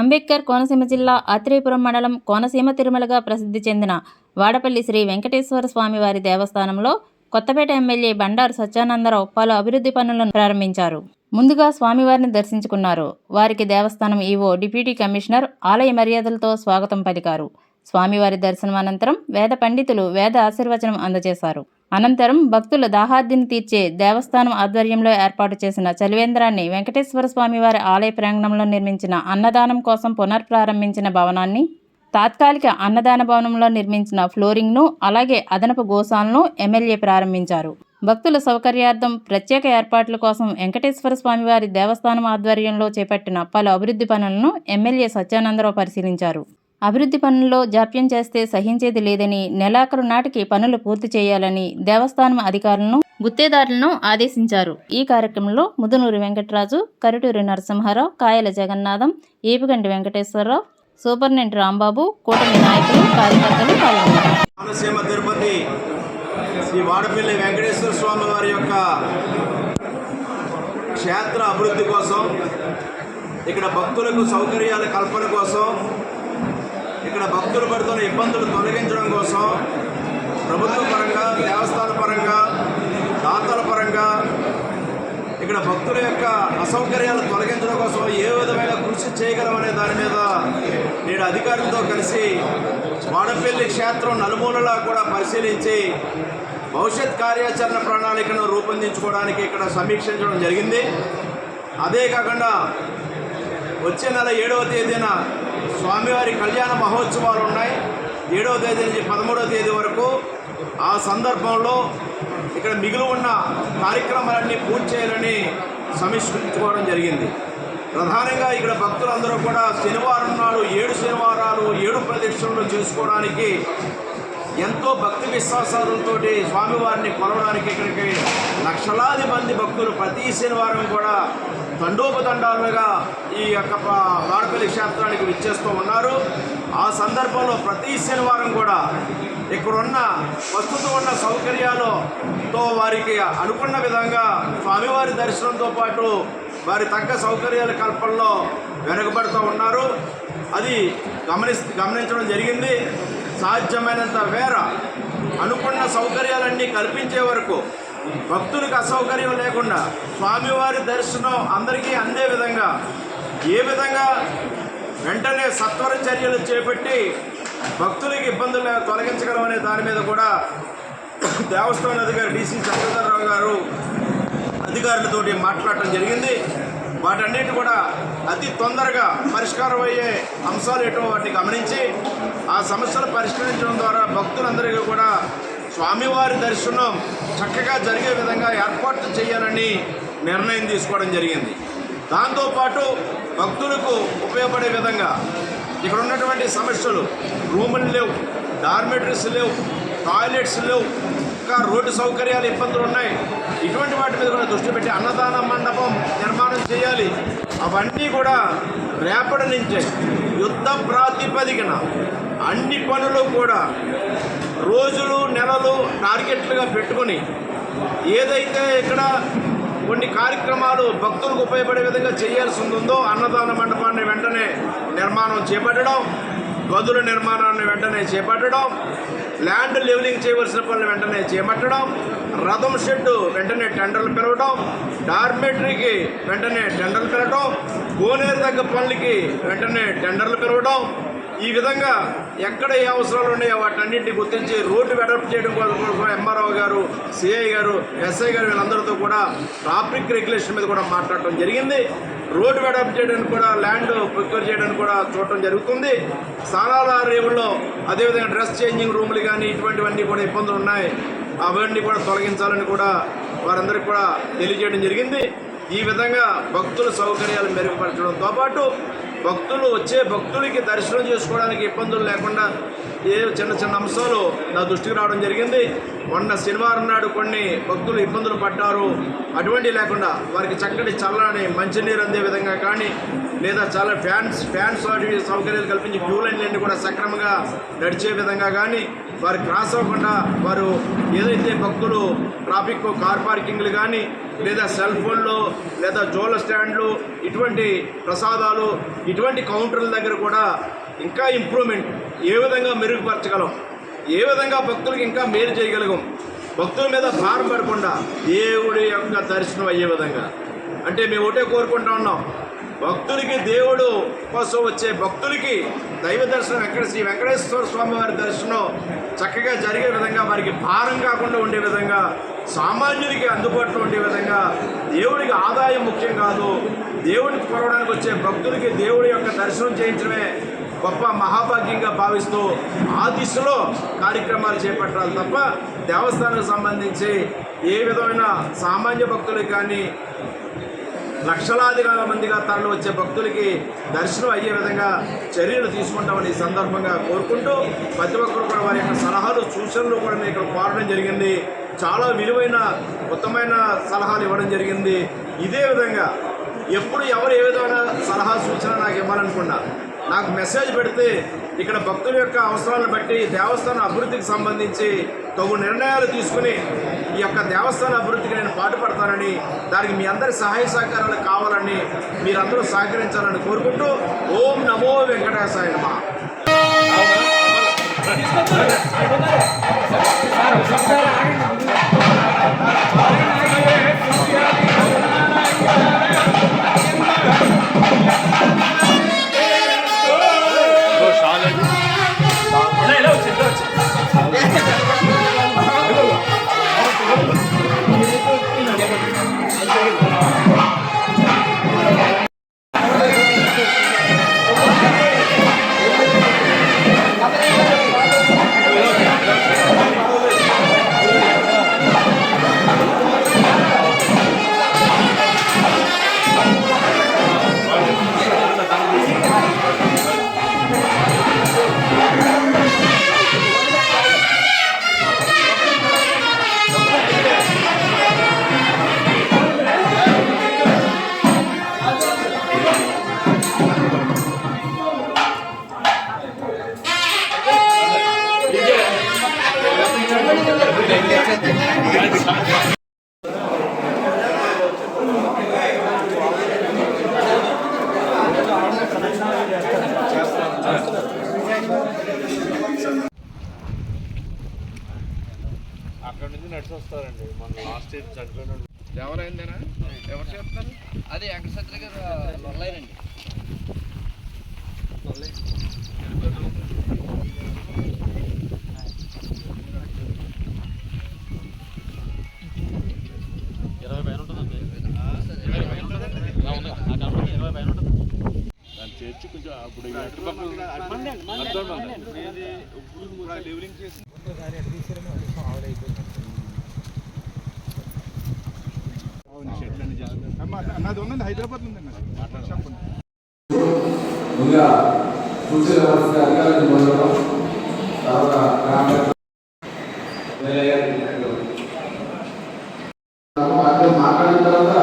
అంబేద్కర్ కోనసీమ జిల్లా ఆత్రేయపురం మండలం కోనసీమ తిరుమలగా ప్రసిద్ధి చెందిన వాడపల్లి శ్రీ వెంకటేశ్వర స్వామివారి దేవస్థానంలో కొత్తపేట ఎమ్మెల్యే బండారు సత్యానందరావు పలు అభివృద్ధి పనులను ప్రారంభించారు. ముందుగా స్వామివారిని దర్శించుకున్నారు. వారికి దేవస్థానం ఈవో డిప్యూటీ కమిషనర్ ఆలయ మర్యాదలతో స్వాగతం పలికారు. స్వామివారి దర్శనం అనంతరం వేద పండితులు వేద ఆశీర్వచనం అందజేశారు. అనంతరం భక్తుల దాహార్దిని తీర్చే దేవస్థానం ఆధ్వర్యంలో ఏర్పాటు చేసిన చలివేంద్రాన్ని వెంకటేశ్వర స్వామివారి ఆలయ ప్రాంగణంలో నిర్మించిన అన్నదానం కోసం పునర్ప్రారంభించిన భవనాన్ని తాత్కాలిక అన్నదాన భవనంలో నిర్మించిన ఫ్లోరింగ్ను అలాగే అదనపు గోశాలను ఎమ్మెల్యే ప్రారంభించారు. భక్తుల సౌకర్యార్థం ప్రత్యేక ఏర్పాట్ల కోసం వెంకటేశ్వర స్వామివారి దేవస్థానం ఆధ్వర్యంలో చేపట్టిన పలు అభివృద్ధి పనులను ఎమ్మెల్యే సత్యానందరావు పరిశీలించారు. అభివృద్ధి పనుల్లో జాప్యం చేస్తే సహించేది లేదని నెలాఖరు నాటికి పనులు పూర్తి చేయాలని దేవస్థానం అధికారులను గుత్తేదారులను ఆదేశించారు. ఈ కార్యక్రమంలో ముదునూరి వెంకటరాజు కరిటూరి నరసింహారావు కాయల జగన్నాథం ఏపుగంటి వెంకటేశ్వరరావు సూపర్నెంట్ రాంబాబు కూటమి నాయకులు కార్యకర్తలు పాల్గొన్నారు. తిరుపతి శ్రీ వాడపల్లి వెంకటేశ్వర స్వామి వారి యొక్క క్షేత్ర అభివృద్ధి కోసం ఇక్కడ భక్తులకు సౌకర్యాల కల్పన కోసం ఇక్కడ భక్తులు పడుతున్న ఇబ్బందులు తొలగించడం కోసం ప్రభుత్వ పరంగా దేవస్థాన పరంగా దాతల పరంగా ఇక్కడ భక్తుల యొక్క అసౌకర్యాలు తొలగించడం కోసం ఏ విధమైన కృషి చేయగలమనే దాని మీద నేడు అధికారులతో కలిసి వాడపల్లి క్షేత్రం నలుమూలలా కూడా పరిశీలించి భవిష్యత్ కార్యాచరణ ప్రణాళికను రూపొందించుకోవడానికి ఇక్కడ సమీక్షించడం జరిగింది. అదే కాకుండా వచ్చే నెల ఏడవ తేదీన స్వామివారి కళ్యాణ మహోత్సవాలు ఉన్నాయి. ఏడవ తేదీ నుంచి పదమూడవ తేదీ వరకు ఆ సందర్భంలో ఇక్కడ మిగిలి ఉన్న కార్యక్రమాలన్నీ పూర్తి చేయాలని సమీక్షించుకోవడం జరిగింది. ప్రధానంగా ఇక్కడ భక్తులందరూ కూడా శనివారం నాడు ఏడు శనివారాలు ఏడు ప్రదక్షిణలు చేసుకోవడానికి ఎంతో భక్తి విశ్వాసాలతోటి స్వామివారిని కొలవడానికి ఇక్కడికి లక్షలాది మంది భక్తులు ప్రతి శనివారం కూడా దండోపదండాలుగా ఈ యొక్క ప- వాడపల్లి క్షేత్రానికి విచ్చేస్తూ ఉన్నారు. ఆ సందర్భంలో ప్రతి శనివారం కూడా ఇక్కడున్న ప్రస్తుతం ఉన్న సౌకర్యాలతో వారికి అనుకున్న విధంగా స్వామివారి దర్శనంతో పాటు వారి తగ్గ సౌకర్యాల కల్పనలో వెనుకబడుతూ ఉన్నారు. అది గమని గమనించడం జరిగింది. సాధ్యమైనంత వేర అనుకున్న సౌకర్యాలన్నీ కల్పించే వరకు భక్తులకు అసౌకర్యం లేకుండా స్వామివారి దర్శనం అందరికీ అందే విధంగా. ఏ విధంగా వెంటనే సత్వర చర్యలు చేపట్టి భక్తులకు ఇబ్బందులు తొలగించగలమనే దాని మీద కూడా దేవస్థాన అధికారి డీసీ చంద్రధరరావు గారు అధికారులతోటి మాట్లాడటం జరిగింది. వాటన్నిటి కూడా అతి తొందరగా పరిష్కారం అయ్యే అంశాలు ఏటో వాటిని గమనించి ఆ సమస్యలు పరిష్కరించడం ద్వారా భక్తులందరికీ కూడా స్వామివారి దర్శనం చక్కగా జరిగే విధంగా ఏర్పాట్లు చేయాలని నిర్ణయం తీసుకోవడం జరిగింది. దాంతోపాటు భక్తులకు ఉపయోగపడే విధంగా ఇక్కడ ఉన్నటువంటి సమస్యలు రూములు లేవు డార్మెటరీస్ లేవు టాయిలెట్స్ లేవు ఇంకా రోడ్డు సౌకర్యాలు ఇబ్బందులు ఉన్నాయి. ఇటువంటి వాటి మీద కూడా దృష్టి పెట్టి అన్నదాన మండపం నిర్మాణం చేయాలి. అవన్నీ కూడా రేపటి నుంచే యుద్ధ ప్రాతిపదికన అన్ని పనులు కూడా రోజులు నెలలు టార్గెట్లుగా పెట్టుకొని ఏదైతే ఇక్కడ కొన్ని కార్యక్రమాలు భక్తులకు ఉపయోగపడే విధంగా చేయాల్సి ఉందో అన్నదాన మండపాన్ని వెంటనే నిర్మాణం చేపట్టడం గదుల నిర్మాణాన్ని వెంటనే చేపట్టడం ల్యాండ్ లెవెలింగ్ చేయవలసిన పనులు వెంటనే చేపట్టడం రథం షెడ్డు వెంటనే టెండర్లు పిలవడం డార్మెటరీకి వెంటనే టెండర్లు పిలవడం కోనేరు దగ్గర పనులకి వెంటనే టెండర్లు పిలవడం ఈ విధంగా ఎక్కడ ఏ అవసరాలు ఉన్నాయో వాటన్నింటినీ గుర్తించి రోడ్డు వెడల్పు చేయడం కోసం ఎంఆర్ఓ గారు సిఐ గారు ఎస్ఐ గారు వీళ్ళందరితో కూడా ట్రాఫిక్ రెగ్యులేషన్ మీద కూడా మాట్లాడటం జరిగింది. రోడ్డు వెడల్పు చేయడానికి కూడా ల్యాండ్ ప్రిక్యూర్ చేయడానికి కూడా చూడటం జరుగుతుంది. స్థానాల రేవుల్లో అదేవిధంగా డ్రెస్ చేంజింగ్ రూములు కానీ ఇటువంటివన్నీ కూడా ఇబ్బందులు ఉన్నాయి. అవన్నీ కూడా తొలగించాలని కూడా వారందరికీ కూడా తెలియజేయడం జరిగింది. ఈ విధంగా భక్తుల సౌకర్యాలు మెరుగుపరచడంతో పాటు భక్తులు వచ్చే భక్తులకి దర్శనం చేసుకోవడానికి ఇబ్బందులు లేకుండా ఏ చిన్న చిన్న అంశాలు నా దృష్టికి రావడం జరిగింది. మొన్న శనివారం నాడు కొన్ని భక్తులు ఇబ్బందులు పడ్డారు. అటువంటి లేకుండా వారికి చక్కటి చల్లని మంచినీరు అందే విధంగా కానీ లేదా చాలా ఫ్యాన్స్ ఫ్యాన్స్ వాటి సౌకర్యాలు కల్పించి క్యూ లైన్లన్నీ కూడా సక్రమంగా నడిచే విధంగా కానీ వారు క్రాస్ అవ్వకుండా వారు ఏదైతే భక్తులు ట్రాఫిక్ కార్ పార్కింగ్లు కానీ లేదా సెల్ ఫోన్లు లేదా జోల స్టాండ్లు ఇటువంటి ప్రసాదాలు ఇటువంటి కౌంటర్ల దగ్గర కూడా ఇంకా ఇంప్రూవ్మెంట్ ఏ విధంగా మెరుగుపరచగలం? ఏ విధంగా భక్తులకు ఇంకా మేలు చేయగలగం? భక్తుల మీద భారం పడకుండా దేవుడి యొక్క దర్శనం అయ్యే విధంగా. అంటే మేము ఒకటే కోరుకుంటా ఉన్నాం. భక్తులకి దేవుడు కోసం వచ్చే భక్తులకి దైవ దర్శనం వెంకట శ్రీ వెంకటేశ్వర స్వామి వారి దర్శనం చక్కగా జరిగే విధంగా వారికి భారం కాకుండా ఉండే విధంగా సామాన్యుడికి అందుబాటులో ఉండే విధంగా దేవుడికి ఆదాయం ముఖ్యం కాదు. దేవుడికి కొలవడానికి వచ్చే భక్తులకి దేవుడి యొక్క దర్శనం చేయించడమే గొప్ప మహాభాగ్యంగా భావిస్తూ ఆ దిశలో కార్యక్రమాలు చేపట్టాలి తప్ప దేవస్థానానికి సంబంధించి ఏ విధమైన సామాన్య భక్తులకు కానీ లక్షలాదిగా మందిగా తరలి వచ్చే భక్తులకి దర్శనం అయ్యే విధంగా చర్యలు తీసుకుంటామని ఈ సందర్భంగా కోరుకుంటూ ప్రతి ఒక్కరు కూడా వారి యొక్క సలహాలు సూచనలు కూడా మేము ఇక్కడ కోరడం జరిగింది. చాలా విలువైన ఉత్తమైన సలహాలు ఇవ్వడం జరిగింది. ఇదే విధంగా ఎప్పుడు ఎవరు ఏ విధమైన సలహా సూచన నాకు ఇవ్వాలనుకున్నా నాకు మెసేజ్ పెడితే ఇక్కడ భక్తుల యొక్క అవసరాలను బట్టి దేవస్థాన అభివృద్ధికి సంబంధించి తగు నిర్ణయాలు తీసుకుని ఈ యొక్క దేవస్థాన అభివృద్ధికి నేను పాటుపడతానని దానికి మీ అందరి సహాయ సహకారాలు కావాలని మీరందరూ సహకరించాలని కోరుకుంటూ ఓం నమో వెంకటేశాయ నమః. అక్కడ నుంచి నడిచి వస్తారండి మన లాస్ట్ ఇయర్ చనిపోయిన. ఎవరైందేనా? ఎవరు చెప్తారు అది వెంకటసత్రి గారు లొల్లైనండి. దాన్ని చేయొచ్చు కొంచెం అప్పుడు నాది ఉందండి హైదరాబాద్ ఉందండి ముందుగా కుర్చీ మాట్లాడిన తర్వాత